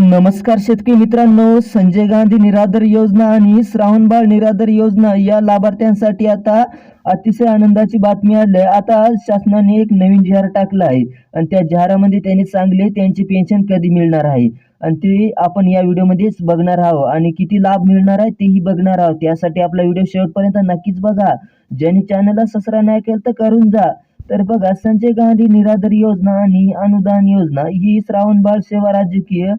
नमस्कार शेतकरी मित्रांनो संजय गांधी निराधार योजना आणि श्रावणबाळ निराधार योजना या लाभार्थ्यांसाठी आता अतिशय आनंदाची बातमी आली आहे आता शासनाने एक नवीन जाहीर टाकला आहे आणि त्या जाहिरामध्ये त्यांनी सांगले त्यांची पेन्शन कधी मिळणार आहे? आणि ते आपण या व्हिडिओमध्येच बघणार आहोत. आणि किती लाभ मिळणार आहे तेही बघणार आहोत. त्यासाठी आपला व्हिडिओ शेवटपर्यंत नक्कीच बघा. ज्यांनी चॅनलला सबस्क्राईब नाही केलं तर करून जा. तर बघा संजय गांधी निराधार योजना आणि अनुदान योजना ही श्रावणबाळ सेवा राजकीय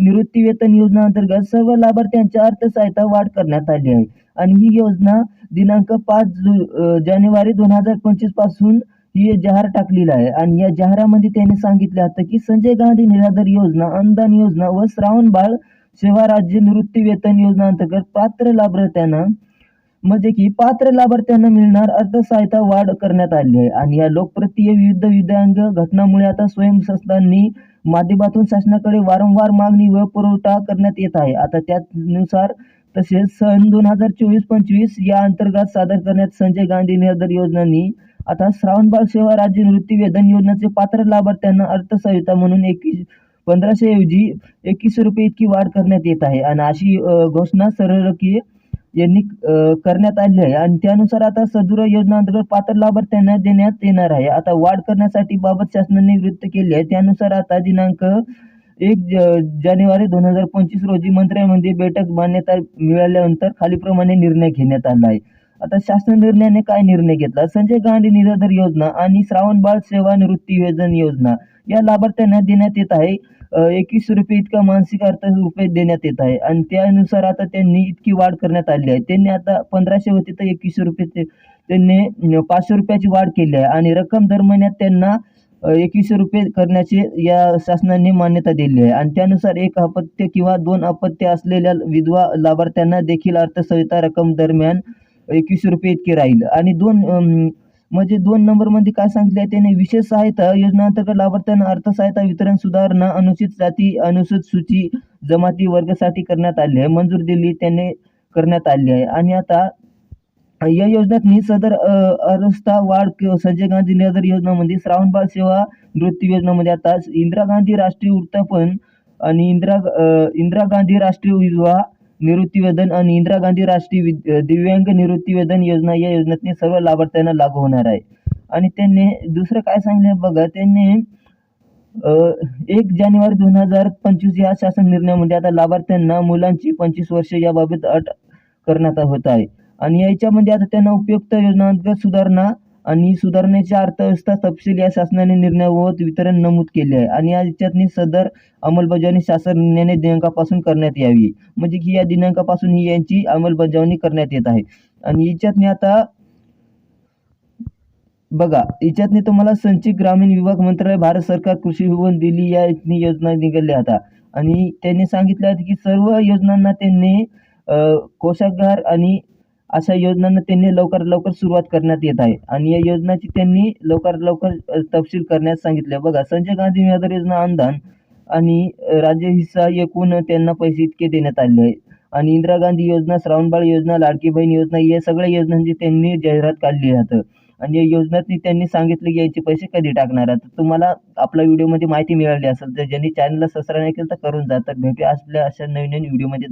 निवृत्ती वेतन योजना अंतर्गत सर्व लाभार्थ्यांच्या अर्थसहायता वाढ करण्यात आली आहे. आणि ही योजना दिनांक पाच जानेवारी दोन हजार पंचवीसपासून ही जाहीर टाकलेली आहे. आणि या जाहिरामध्ये त्यांनी सांगितलं होतं की संजय गांधी निराधार योजना अनुदान योजना व श्रावण बाळ सेवा राज्य निवृत्ती वेतन योजना अंतर्गत पात्र लाभार्थ्यांना म्हणजे की पात्र लाभार्थ्यांना मिळणार अर्थसहायता वाढ करण्यात आली आहे. आणि या लोकप्रिय विविध विधांग घटनामुळे आता स्वयंसंस्थांनी माध्यमातून शासनाकडे वारंवार मागणी व पुरवठा करण्यात येत आहे. आता त्यानुसार तसेच सन दोन हजार चोवीस पंचवीस या अंतर्गत सादर करण्यात संजय गांधी निराधार योजनांनी आता श्रावणबाळ सेवा राज्य निवृत्ती वेतन योजनेचे पात्र लाभार्थ्यांना अर्थसहायता म्हणून एकवीस पंधराशे ऐवजी एकवीसशे रुपये इतकी वाढ करण्यात येत आहे. आणि अशी घोषणा सरळ की यांनी करण्यात आले आहे. आणि त्यानुसार आता सदृढ योजना अंतर्गत पात्र लाभार्थ्यांना देण्यात येणार आहे. आता वाढ करण्यासाठी बाबत शासनाने निवृत्त केली आहे. त्यानुसार आता दिनांक एक जानेवारी दोन हजार पंचवीस रोजी मंत्र्यांमध्ये बैठक मान्यता मिळाल्यानंतर खालीप्रमाणे निर्णय घेण्यात आला आहे. आता शासन निर्णयाने काय निर्णय घेतला? संजय गांधी निराधार योजना आणि श्रावणबाळ सेवा निवृत्ती योजना योजना या लाभार्थ्यांना देण्यात येत आहे. एकवीसशे रुपये इतका मानसिक अर्थ रुपये देण्यात येत आहे आणि त्यानुसार आता त्यांनी इतकी वाढ करण्यात आली आहे. त्यांनी आता पंधराशे होते तर एकवीसशे रुपये ते त्यांनी पाचशे रुपयाची वाढ केली आहे आणि रक्कम दर महिन्यात त्यांना एकवीसशे रुपये करण्याची या शासनाने मान्यता दिली आहे. आणि त्यानुसार एक अपत्य किंवा दोन अपत्य असलेल्या विधवा लाभार्थ्यांना देखील अर्थसहाय्यता रक्कम दरम्यान एकवीसशे रुपये इतके राहील. आणि दोन म्हणजे दोन नंबरमध्ये काय सांगितले आहे त्याने विशेष सहायता योजनांतर्गत लाभार्थ्यांना अर्थसहायता वितरण सुधारणा अनुसूचित जाती अनुसूचित सूची जमाती वर्गासाठी करण्यात आली आहे. मंजूर दिली त्याने करण्यात आली आहे. आणि आता या योजनेत सदर अरस्ता वाढ किंवा संजय गांधी नगर योजनामध्ये श्रावणबाळ सेवा निवृत्ती योजनामध्ये आता इंदिरा गांधी राष्ट्रीय वृत्तापन आणि इंदिरा इंदिरा गांधी राष्ट्रीय विधवा निवृत्तीवेतन आणि इंदिरा गांधी राष्ट्रीय दिव्यांग निवृत्तीवेतन योजना या योजनेतनी सर्व लाभार्थ्यांना लागू होणार आहे. आणि त्यांनी दुसरं काय सांगितलं बघा त्यांनी एक जानेवारी दोन हजार पंचवीस या शासन निर्णयामध्ये आता लाभार्थ्यांना मुलांची पंचवीस वर्ष याबाबत अट करण्यात होत आहे. आणि याच्यामध्ये आता त्यांना उपयुक्त योजनांतर्गत सुधारणा आणि सुधारणेची अर्थव्यवस्था तपशील या शासनाने निर्णय वितरण नमूद केले आहे. आणि या याच्यातनी सदर अंमलबजावणी शासन निर्णयाने दिनांकापासून करण्यात यावी. म्हणजे की या दिनांकापासून ही यांची अंमलबजावणी करण्यात येत आहे. आणि याच्यातनी आता बघा याच्यातनी तुम्हाला संचित ग्रामीण विभाग मंत्रालय भारत सरकार कृषी भवन दिली या योजना निघाल्या आता. आणि त्यांनी सांगितलं आहे की सर्व योजनांना त्यांनी कोशागार कोषागार आणि अशा योजनांना त्यांनी लवकर लवकर सुरुवात करण्यात येत आहे. आणि या योजनाची त्यांनी लवकर लवकर तपशील करण्यास सांगितले. बघा संजय गांधी निराधार योजना अनुदान आणि राज्य हिस्सा एकूण त्यांना पैसे इतके देण्यात आले आहे आणि इंदिरा गांधी योजना श्रावणबाळ योजना लाडकी बहीण योजना या सगळ्या योजनांची त्यांनी जाहिरात काढली आहे. आणि या योजनातनी त्यांनी सांगितलं की याचे पैसे कधी टाकणार तर तुम्हाला आपल्या व्हिडिओमध्ये माहिती मिळाली असेल तर ज्यांनी चॅनलला सबस्क्राईब नाही केलं तर करून जातात भेटूया असल्या अशा नवीन नवीन व्हिडिओमध्ये.